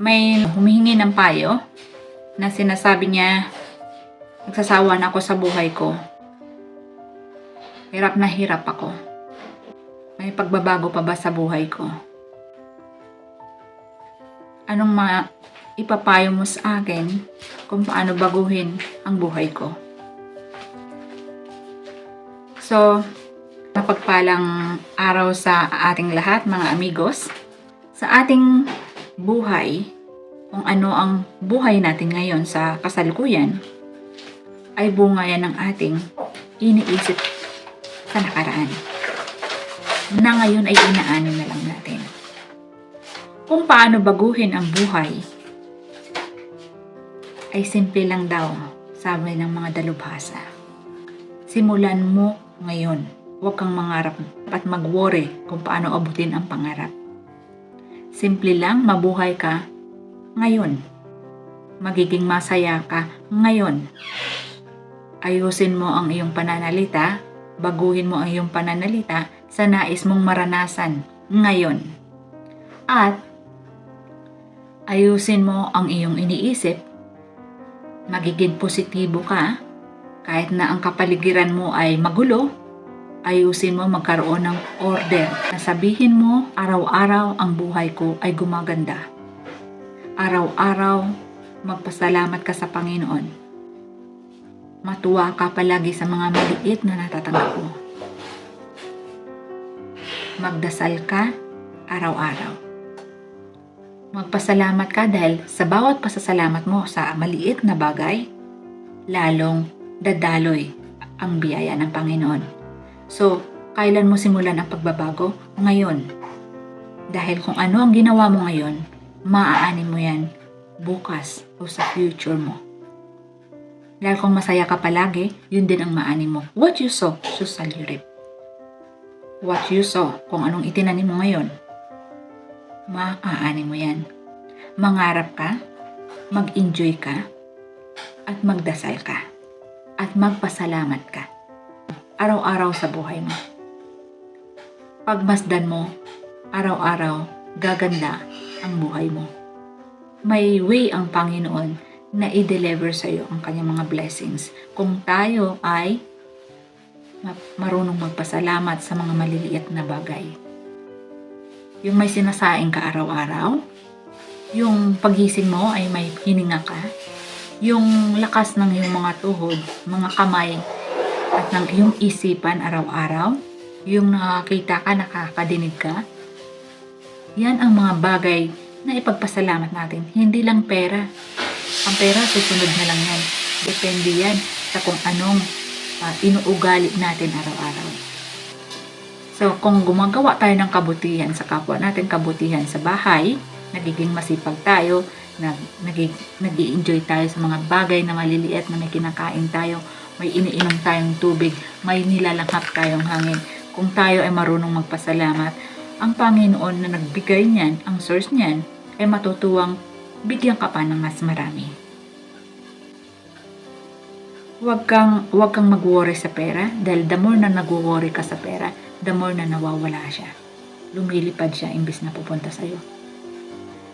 may humihingi ng payo na sinasabi niya, nagsasawa na ako sa buhay ko. Hirap na hirap ako. May pagbabago pa ba sa buhay ko? Anong ma ipapayo mo sa akin kung paano baguhin ang buhay ko? So, napagpalang araw sa ating lahat mga amigos. Sa ating buhay, kung ano ang buhay natin ngayon sa kasalukuyan, ay bunga yan ng ating iniisip sa nakaraan. Na ngayon ay inaanin na lang natin. Kung paano baguhin ang buhay, ay simple lang daw, sabi ng mga dalubhasa. Simulan mo ngayon. Huwag kang mangarap at mag-worry kung paano abutin ang pangarap. Simple lang, mabuhay ka ngayon. Magiging masaya ka ngayon. Ayusin mo ang iyong pananalita, baguhin mo ang iyong pananalita sa nais mong maranasan ngayon. At ayusin mo ang iyong iniisip, magiging positibo ka kahit na ang kapaligiran mo ay magulo, ayusin mo magkaroon ng order na sabihin mo, araw-araw ang buhay ko ay gumaganda. Araw-araw, magpasalamat ka sa Panginoon. Matuwa ka palagi sa mga maliit na natatanggap mo. Magdasal ka araw-araw. Magpasalamat ka dahil sa bawat pasasalamat mo sa maliit na bagay, lalong dadaloy ang biyaya ng Panginoon. So, kailan mo simulan ang pagbabago? Ngayon. Dahil kung ano ang ginawa mo ngayon, maaanin mo yan bukas o sa future mo. Dahil kung masaya ka palagi, yun din ang maanin mo. What you you reap. What you sow, kung anong itinanim mo ngayon, maaanin mo yan. Mangarap ka, mag-enjoy ka, at magdasal ka at magpasalamat ka. Araw-araw sa buhay mo. Pagmasdan mo, araw-araw, gaganda ang buhay mo. May way ang Panginoon na i-deliver sa iyo ang kanyang mga blessings. Kung tayo ay ma- marunong magpasalamat sa mga maliliit na bagay. Yung may sinasaing ka araw-araw, yung pagising mo ay may hininga ka, yung lakas ng iyong mga tuhod, mga kamay, ng iyong isipan araw-araw, yung nakakita ka, nakakadinig ka, yan ang mga bagay na ipagpasalamat natin. Hindi lang pera. Ang pera, susunod na lang yan. Depende yan sa kung anong uh, inuugali natin araw-araw. So, kung gumagawa tayo ng kabutihan sa kapwa natin, kabutihan sa bahay, nagiging masipag tayo, nag, nag, nag enjoy tayo sa mga bagay na maliliit na may kinakain tayo, may iniinom tayong tubig, may nilalanghap tayong hangin. Kung tayo ay marunong magpasalamat, ang Panginoon na nagbigay niyan, ang source niyan, ay matutuwang bigyan ka pa ng mas marami. Huwag kang, huwag kang mag-worry sa pera dahil the more na nag-worry ka sa pera, the more na nawawala siya. Lumilipad siya imbis na pupunta sa'yo.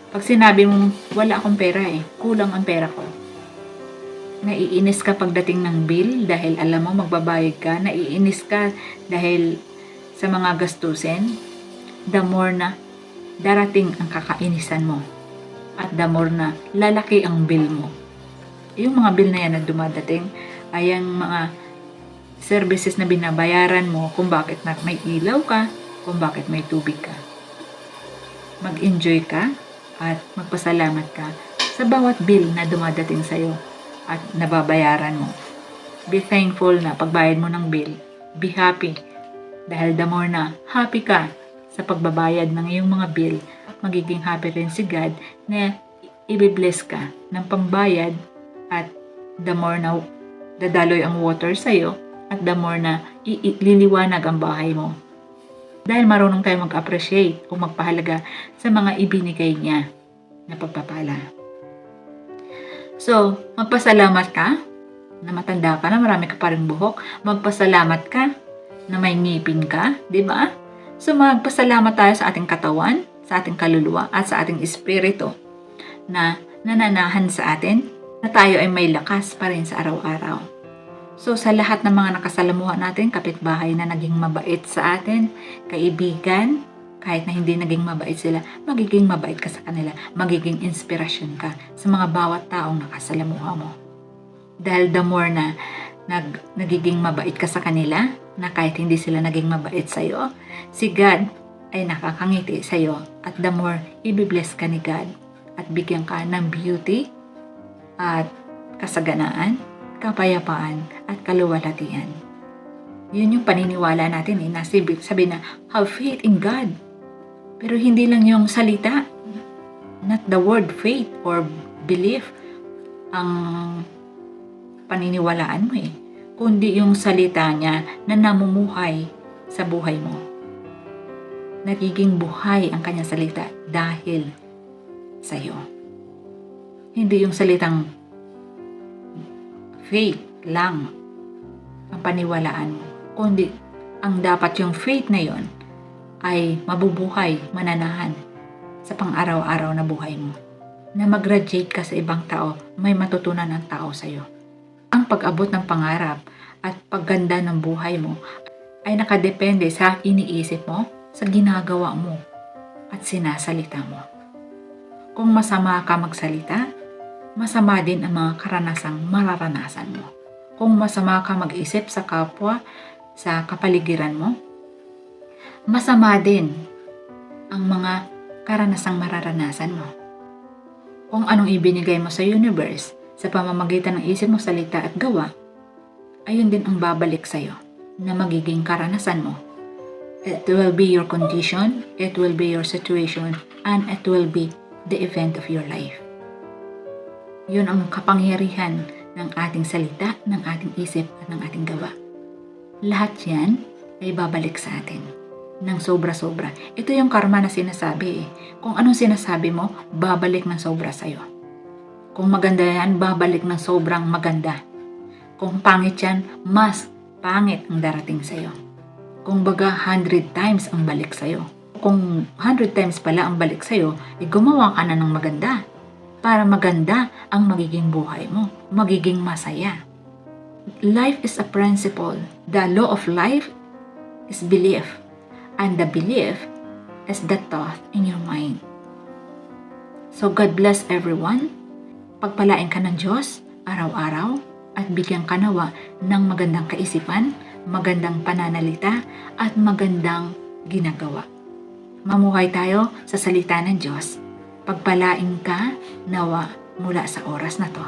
Pag sinabi mong wala akong pera eh, kulang ang pera ko. Naiinis ka pagdating ng bill dahil alam mo magbabayad ka, naiinis ka dahil sa mga gastusin, the more na darating ang kakainisan mo at the more na lalaki ang bill mo. Yung mga bill na yan na dumadating ay ang mga services na binabayaran mo kung bakit na may ilaw ka, kung bakit may tubig ka. Mag-enjoy ka at magpasalamat ka sa bawat bill na dumadating sa'yo at nababayaran mo. Be thankful na pagbayad mo ng bill. Be happy dahil the more na happy ka sa pagbabayad ng iyong mga bill, magiging happy rin si God na i-bless ka ng pangbayad at the more na dadaloy ang water sa'yo at the more na liliwanag ang bahay mo. Dahil marunong tayo mag-appreciate o magpahalaga sa mga ibinigay niya na pagpapala. So, magpasalamat ka na matanda ka na marami ka pa rin buhok. Magpasalamat ka na may ngipin ka, di ba? So, magpasalamat tayo sa ating katawan, sa ating kaluluwa, at sa ating espiritu na nananahan sa atin na tayo ay may lakas pa rin sa araw-araw. So sa lahat ng mga nakasalamuha natin, kapitbahay na naging mabait sa atin, kaibigan, kahit na hindi naging mabait sila, magiging mabait ka sa kanila, magiging inspirasyon ka sa mga bawat taong nakasalamuha mo. Dahil the more na nag, nagiging mabait ka sa kanila, na kahit hindi sila naging mabait sa'yo, si God ay nakakangiti sa'yo at the more ibibless ka ni God at bigyan ka ng beauty at kasaganaan, kapayapaan at kaluwalhatian. Yun yung paniniwala natin eh, na sabi, na, have faith in God. Pero hindi lang yung salita, not the word faith or belief ang paniniwalaan mo eh, kundi yung salita niya na namumuhay sa buhay mo. Nagiging buhay ang kanyang salita dahil sa iyo. Hindi yung salitang faith lang ang paniwalaan mo, kundi ang dapat yung faith na yon ay mabubuhay, mananahan sa pang-araw-araw na buhay mo. Na mag-graduate ka sa ibang tao, may matutunan ng tao sa iyo. Ang pag-abot ng pangarap at pagganda ng buhay mo ay nakadepende sa iniisip mo, sa ginagawa mo at sinasalita mo. Kung masama ka magsalita, masama din ang mga karanasang mararanasan mo. Kung masama ka mag-isip sa kapwa, sa kapaligiran mo, masama din ang mga karanasang mararanasan mo. Kung anong ibinigay mo sa universe sa pamamagitan ng isip mo, salita at gawa, ayun din ang babalik sa'yo na magiging karanasan mo. It will be your condition, it will be your situation, and it will be the event of your life. Yun ang kapangyarihan ng ating salita, ng ating isip, at ng ating gawa. Lahat yan ay babalik sa atin ng sobra-sobra. Ito yung karma na sinasabi eh. Kung anong sinasabi mo, babalik ng sobra sa'yo. Kung maganda yan, babalik ng sobrang maganda. Kung pangit yan, mas pangit ang darating sa'yo. Kung baga 100 times ang balik sa'yo. Kung 100 times pala ang balik sa'yo, eh gumawa ka na ng maganda. Para maganda ang magiging buhay mo. Magiging masaya. Life is a principle. The law of life is belief. And the belief is the thought in your mind. So God bless everyone. Pagpalain ka ng Diyos araw-araw at bigyan ka nawa ng magandang kaisipan, magandang pananalita at magandang ginagawa. Mamuhay tayo sa salita ng Diyos. Pagpalain ka nawa mula sa oras na to.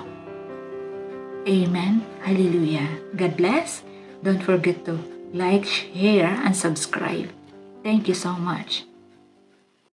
Amen. Hallelujah. God bless. Don't forget to like, share, and subscribe. Thank you so much.